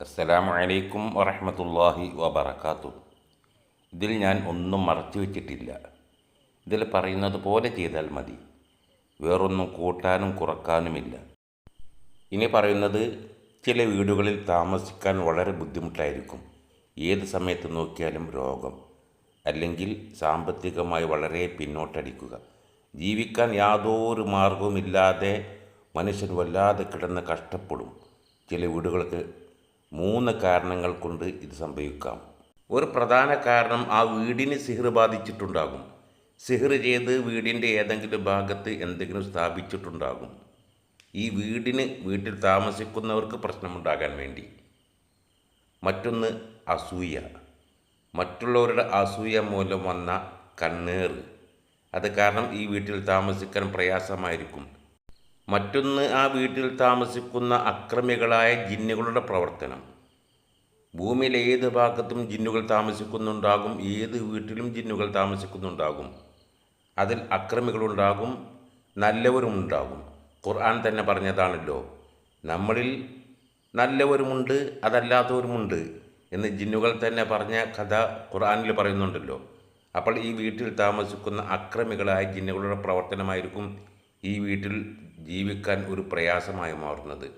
അസ്സലാമു അലൈക്കും വറഹമത്തല്ലാഹി വബർക്കാത്തു ഇതിൽ ഞാൻ ഒന്നും മറച്ചു വെച്ചിട്ടില്ല. ഇതിൽ പറയുന്നത് പോലെ ചെയ്താൽ മതി. വേറൊന്നും കൂട്ടാനും കുറക്കാനുമില്ല. ഇനി പറയുന്നത് ചില വീടുകളിൽ താമസിക്കാൻ വളരെ ബുദ്ധിമുട്ടായിരിക്കും. ഏത് സമയത്ത് നോക്കിയാലും രോഗം. അല്ലെങ്കിൽ സാമ്പത്തികമായി വളരെ പിന്നോട്ടടിക്കുക. ജീവിക്കാൻ യാതൊരു മാർഗവുമില്ലാതെ മനുഷ്യൻ വല്ലാതെ കിടന്ന് കഷ്ടപ്പെടും. ചില വീടുകൾക്ക് മൂന്ന് കാരണങ്ങൾ കൊണ്ട് ഇത് സംഭവിക്കാം. ഒരു പ്രധാന കാരണം ആ വീടിന് സിഹർ ബാധിച്ചിട്ടുണ്ടാകും. സിഹർ ചെയ്ത് വീടിന്റെ ഏതെങ്കിലും ഭാഗത്ത് എന്തെങ്കിലും സ്ഥാപിച്ചിട്ടുണ്ടാകും. ഈ വീടിന് വീട്ടിൽ താമസിക്കുന്നവർക്ക് പ്രശ്നമുണ്ടാകാൻ വേണ്ടി. മറ്റൊന്ന് അസൂയ. മറ്റുള്ളവരുടെ അസൂയ മൂലം വന്ന കണ്ണേറ്. അത് കാരണം ഈ വീട്ടിൽ താമസിക്കാൻ പ്രയാസമായിരിക്കും. മറ്റൊന്ന് ആ വീട്ടിൽ താമസിക്കുന്ന അക്രമികളായ ജിന്നുകളുടെ പ്രവർത്തനം. ഭൂമിയിൽ ഏത് ഭാഗത്തും ജിന്നുകൾ താമസിക്കുന്നുണ്ടാകും ഏത് വീട്ടിലും ജിന്നുകൾ താമസിക്കുന്നുണ്ടാകും. അതിൽ അക്രമികളുണ്ടാകും നല്ലവരുമുണ്ടാകും. ഖുർആൻ തന്നെ പറഞ്ഞതാണല്ലോ നമ്മളിൽ നല്ലവരുമുണ്ട് അതല്ലാത്തവരുമുണ്ട് എന്ന് ജിന്നുകൾ തന്നെ പറഞ്ഞ കഥ ഖുർആനിൽ പറയുന്നുണ്ടല്ലോ. അപ്പോൾ ഈ വീട്ടിൽ താമസിക്കുന്ന അക്രമികളായ ജിന്നുകളുടെ പ്രവർത്തനമായിരിക്കും ഈ വീട്ടിൽ ജീവിക്കാൻ ഒരു പ്രയാസമായി മാറുന്നത്.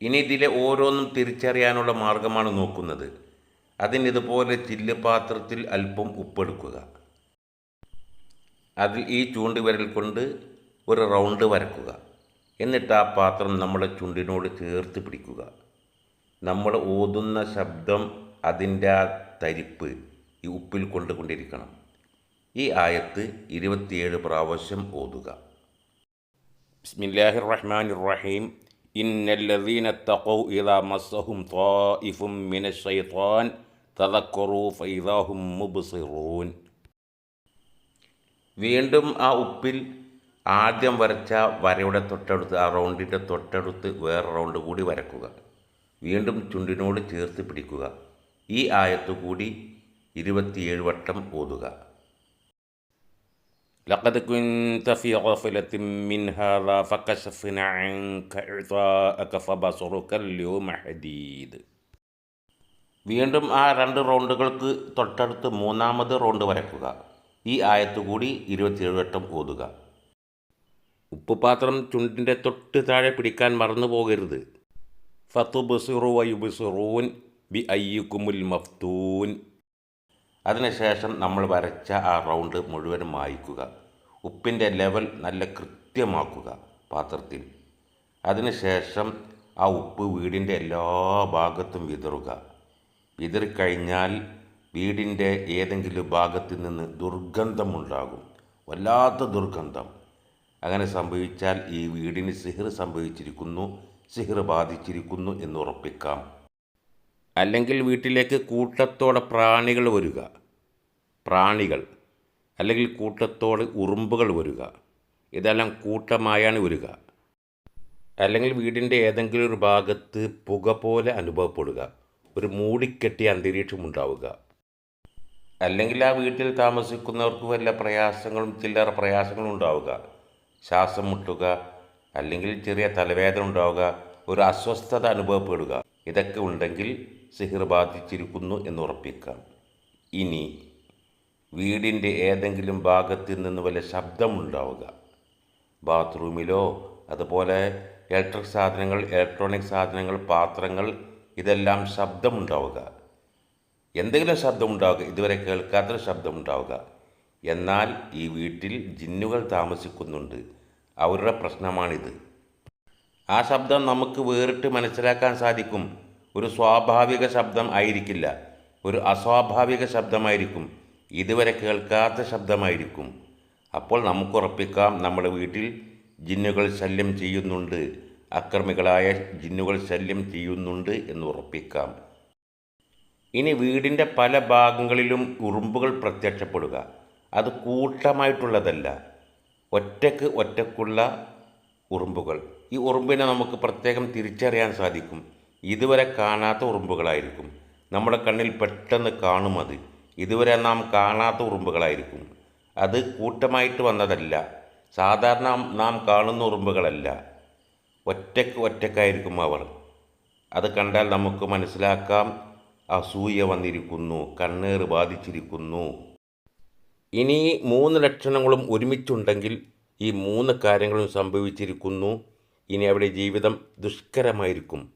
ഇനി ഇതിലെ ഓരോന്നും തിരിച്ചറിയാനുള്ള മാർഗമാണ് നോക്കുന്നത്. അതിന് ഇതുപോലെ ചില്ലുപാത്രത്തിൽ അല്പം ഉപ്പെടുക്കുക. അതിൽ ഈ ചൂണ്ടുവിരൽ കൊണ്ട് ഒരു റൗണ്ട് വരക്കുക. എന്നിട്ട് ആ പാത്രം നമ്മുടെ ചുണ്ടിനോട് ചേർത്ത് പിടിക്കുക. നമ്മൾ ഓതുന്ന ശബ്ദം അതിന്റെ ആ തരിപ്പ് ഈ ഉപ്പിൽ കൊണ്ടുകൊണ്ടിരിക്കണം. ഈ ആയത്ത് ഇരുപത്തിയേഴ് പ്രാവശ്യം ഓതുക. ബിസ്മില്ലാഹിർ റഹ്മാനിർ റഹീം ഇന്നല്ലദീന തഖൗ ഇദാ മസ്സഹും ത്വായിഫും മിന ശൈത്വാൻ തദക്കറു ഫൈദാഹും മുബ്സിറൂൻ. വീണ്ടും ആ ഉപ്പിൽ ആദ്യം വരച്ച വരയുടെ തൊട്ടടുത്ത് ആ റൗണ്ടിന്റെ തൊട്ടടുത്ത് വേറെ റൗണ്ട് കൂടി വരക്കുക. വീണ്ടും ചുണ്ടിനോട് ചേർത്ത് പിടിക്കുക. ഈ ആയത്ത് കൂടി ഇരുപത്തിയേഴ് വട്ടം ഓതുക. لقد كنت في غفلة من هذا فكشفنا عنك غطاءك فبصرك اليوم حديد വീണ്ടും ആ രണ്ട് റൗണ്ടുകൾക്ക് തൊട്ടടുത്ത് മൂന്നാമത് റൗണ്ട് വരക്കുക ഈ ആയത്ത് കൂടി ഇരുപത്തിയേഴ് വട്ടം ഓതുക ഉപ്പുപാത്രം ചുണ്ടിൻ്റെ തൊട്ട് താഴെ പിടിക്കാൻ മറന്നു പോകരുത് ഫത്തുബുസിറു വയുബുസിറൂൻ ബി അയ്യുക്കുമുൽ മഫ്തൂൻ അതിനുശേഷം നമ്മൾ വരച്ച ആ റൗണ്ട് മുഴുവനും മായ്ക്കുക. ഉപ്പിന്റെ ലെവൽ നല്ല കൃത്യമാക്കുക പാത്രത്തിൽ. അതിനുശേഷം ആ ഉപ്പ് വീടിന്റെ എല്ലാ ഭാഗത്തും വിതറുക. വിതറിക്കഴിഞ്ഞാൽ വീടിന്റെ ഏതെങ്കിലും ഭാഗത്ത് നിന്ന് ദുർഗന്ധമുണ്ടാകും. വല്ലാത്ത ദുർഗന്ധം. അങ്ങനെ സംഭവിച്ചാൽ ഈ വീടിന് സിഹിർ സംഭവിച്ചിരിക്കുന്നു സിഹിർ ബാധിച്ചിരിക്കുന്നു എന്ന് ഉറപ്പിക്കാം അല്ലെങ്കിൽ വീട്ടിലേക്ക് കൂട്ടത്തോടെ പ്രാണികൾ വരിക. പ്രാണികൾ. അല്ലെങ്കിൽ കൂട്ടത്തോടെ ഉറുമ്പുകൾ വരിക. ഇതെല്ലാം കൂട്ടമായാണ് വരിക. അല്ലെങ്കിൽ വീടിന്റെ ഏതെങ്കിലും ഒരു ഭാഗത്ത് പുക പോലെ അനുഭവപ്പെടുക. ഒരു മൂടിക്കെട്ടിയ അന്തരീക്ഷം ഉണ്ടാവുക. അല്ലെങ്കിൽ ആ വീട്ടിൽ താമസിക്കുന്നവർക്ക് വല്ല പ്രയാസങ്ങളും ചില്ലറ പ്രയാസങ്ങളും ഉണ്ടാവുക. ശ്വാസം മുട്ടുക. അല്ലെങ്കിൽ ചെറിയ തലവേദന ഉണ്ടാവുക. ഒരു അസ്വസ്ഥത അനുഭവപ്പെടുക. ഇതൊക്കെ ഉണ്ടെങ്കിൽ സിഹിർ ബാധിച്ചിരിക്കുന്നു എന്നുറപ്പിക്കാം. ഇനി വീടിന്റെ ഏതെങ്കിലും ഭാഗത്തിൽ നിന്ന് വല്ല ശബ്ദമുണ്ടാവുക. ബാത്റൂമിലോ അതുപോലെ ഇലക്ട്രിക് സാധനങ്ങൾ ഇലക്ട്രോണിക് സാധനങ്ങൾ പാത്രങ്ങൾ ഇതെല്ലാം ശബ്ദമുണ്ടാവുക. എന്തെങ്കിലും ശബ്ദമുണ്ടാവുക ഇതുവരെ കേൾക്കാത്തൊരു ശബ്ദമുണ്ടാവുക. എന്നാൽ ഈ വീട്ടിൽ ജിന്നുകൾ താമസിക്കുന്നുണ്ട്. അവരുടെ പ്രശ്നമാണിത്. ആ ശബ്ദം നമുക്ക് വേറിട്ട് മനസ്സിലാക്കാൻ സാധിക്കും. ഒരു സ്വാഭാവിക ശബ്ദം ആയിരിക്കില്ല. ഒരു അസ്വാഭാവിക ശബ്ദമായിരിക്കും. ഇതുവരെ കേൾക്കാത്ത ശബ്ദമായിരിക്കും. അപ്പോൾ നമുക്ക് ഉറപ്പിക്കാം നമ്മുടെ വീട്ടിൽ ജിന്നുകൾ ശല്യം ചെയ്യുന്നുണ്ട്. അക്രമികളായ ജിന്നുകൾ ശല്യം ചെയ്യുന്നുണ്ട് എന്ന് ഉറപ്പിക്കാം. ഇനി വീടിന്റെ പല ഭാഗങ്ങളിലും ഉറുമ്പുകൾ പ്രത്യക്ഷപ്പെടുക. അത് കൂട്ടമായിട്ടുള്ളതല്ല. ഒറ്റയ്ക്ക് ഒറ്റക്കുള്ള ഉറുമ്പുകൾ. ഈ ഉറുമ്പിനെ നമുക്ക് പ്രത്യേകം തിരിച്ചറിയാൻ സാധിക്കും. ഇതുവരെ കാണാത്ത ഉറുമ്പുകളായിരിക്കും. നമ്മുടെ കണ്ണിൽ പെട്ടെന്ന് കാണും അത്. ഇതുവരെ നാം കാണാത്ത ഉറുമ്പുകളായിരിക്കും. അത് കൂട്ടമായിട്ട് വന്നതല്ല. സാധാരണ നാം കാണുന്ന ഉറുമ്പുകളല്ല. ഒറ്റയ്ക്ക് ഒറ്റക്കായിരിക്കും അവർ. അത് കണ്ടാൽ നമുക്ക് മനസ്സിലാക്കാം അസൂയ വന്നിരിക്കുന്നു കണ്ണേറ് ബാധിച്ചിരിക്കുന്നു. ഇനി മൂന്ന് ലക്ഷണങ്ങളും ഒരുമിച്ചുണ്ടെങ്കിൽ ഈ മൂന്ന് കാര്യങ്ങളും സംഭവിച്ചിരിക്കുന്നു. ഇനി അവിടെ ജീവിതം ദുഷ്കരമായിരിക്കും.